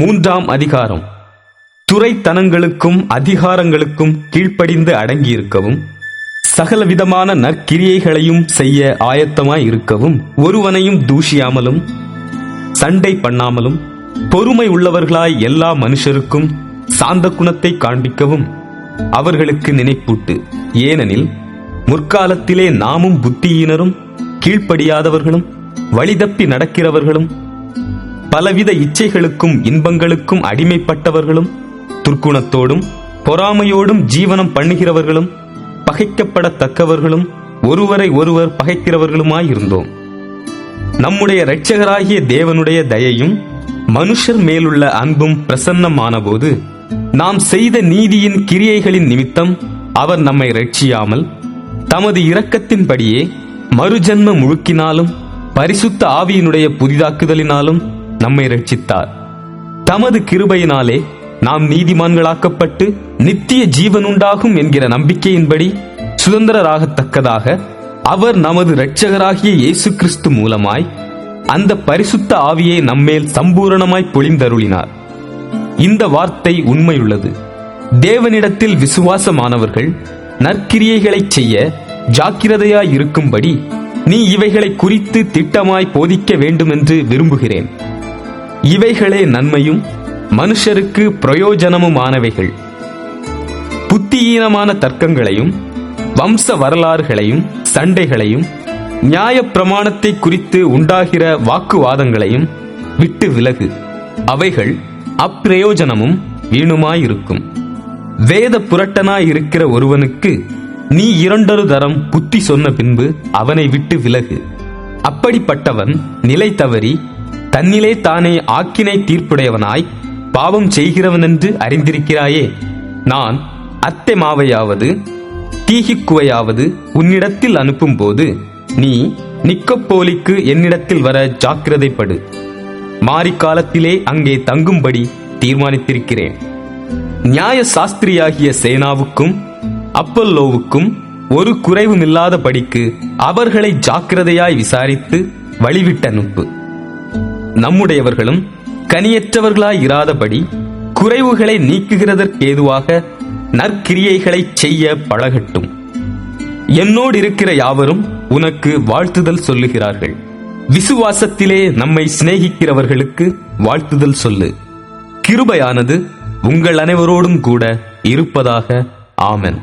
மூன்றாம் அதிகாரம். துறைத்தனங்களுக்கும் அதிகாரங்களுக்கும் கீழ்ப்படிந்து அடங்கியிருக்கவும் சகலவிதமான நற்கிரியைகளையும் செய்ய ஆயத்தமாய் இருக்கவும் ஒருவனையும் தூஷியாமலும் சண்டை பண்ணாமலும் பொறுமை உள்ளவர்களாய் எல்லா மனுஷருக்கும் சாந்த குணத்தை காண்பிக்கவும் அவர்களுக்கு நினைப்பூட்டு. ஏனெனில் முற்காலத்திலே நாமும் புத்தியினரும் கீழ்ப்படியாதவர்களும் வழிதப்பி நடக்கிறவர்களும் பலவித இச்சைகளுக்கும் இன்பங்களுக்கும் அடிமைப்பட்டவர்களும் துர்க்குணத்தோடும் பொறாமையோடும் ஜீவனம் பண்ணுகிறவர்களும் பகைக்கப்படத்தக்கவர்களும் ஒருவரை ஒருவர் பகைக்கிறவர்களுமாயிருந்தோம். நம்முடைய இரட்சகராகிய தேவனுடைய தயையும் மனுஷர் மேலுள்ள அன்பும் பிரசன்னமானபோது நாம் செய்த நீதியின் கிரியைகளின் நிமித்தம் அவர் நம்மை ரட்சியாமல் தமது இரக்கத்தின்படியே மறுஜன்ம முழுக்கினாலும் பரிசுத்த ஆவியினுடைய புதிதாக்குதலினாலும் நம்மை ரட்சித்தார் தமது கிருபையினாலே நாம் நீதிமான்களாக்கப்பட்டு நித்திய ஜீவனுண்டாகும் என்கிற நம்பிக்கையின்படி சுதந்திரராகத்தக்கதாக அவர் நமது இரட்சகராகிய இயேசு கிறிஸ்து மூலமாய் அந்த பரிசுத்த ஆவியை நம்மேல் சம்பூரணமாய் பொழிந்தருளினார். இந்த வார்த்தை உண்மையுள்ளது. தேவனிடத்தில் விசுவாசமானவர்கள் நற்கிரியைகளைச் செய்ய ஜாக்கிரதையாய் இருக்கும்படி நீ இவைகளை குறித்து திட்டமாய் போதிக்க வேண்டுமென்று விரும்புகிறேன். இவைகளே நன்மையும் மனுஷருக்கு பிரயோஜனமுமானவைகள். புத்தியீனமான தர்க்கங்களையும் வம்ச வரலாறுகளையும் சண்டைகளையும் நியாயப்பிரமாணத்தை குறித்து உண்டாகிற வாக்குவாதங்களையும் விட்டு விலகு. அவைகள் அப்பிரயோஜனமும் வீணுமாயிருக்கும். வேத புரட்டனாயிருக்கிற ஒருவனுக்கு நீ இரண்டொரு தரம் புத்தி சொன்ன பின்பு அவனை விட்டு விலகு. அப்படிப்பட்டவன் நிலை தவறி தன்னிலே தானே ஆக்கினை தீர்ப்புடையவனாய் பாவம் செய்கிறவனென்று அறிந்திருக்கிறாயே. நான் அத்தை மாவையாவது தீகிக்குவையாவது உன்னிடத்தில் அனுப்பும்போது நீ நிக்கப்போலிக்கு என்னிடத்தில் வர ஜாக்கிரதைப்படு. மாரிக்காலத்திலே அங்கே தங்கும்படி தீர்மானித்திருக்கிறேன். நியாய சாஸ்திரியாகிய சேனாவுக்கும் அப்பல்லோவுக்கும் ஒரு குறைவுமில்லாத படிக்கு அவர்களை ஜாக்கிரதையாய் விசாரித்து வழிவிட்டு அனுப்பு நம்முடையவர்களும் கனியற்றவர்களாய் இராதபடி குறைவுகளை நீக்குகிறதற்கேதுவாக நற்கிரியைகளைச் செய்ய பழகட்டும். என்னோடு இருக்கிற யாவரும் உனக்கு வாழ்த்துதல் சொல்லுகிறார்கள். விசுவாசத்திலே நம்மை சிநேகிக்கிறவர்களுக்கு வாழ்த்துதல் சொல்லு. கிருபையானது உங்கள் அனைவரோடும் கூட இருப்பதாக ஆமன்.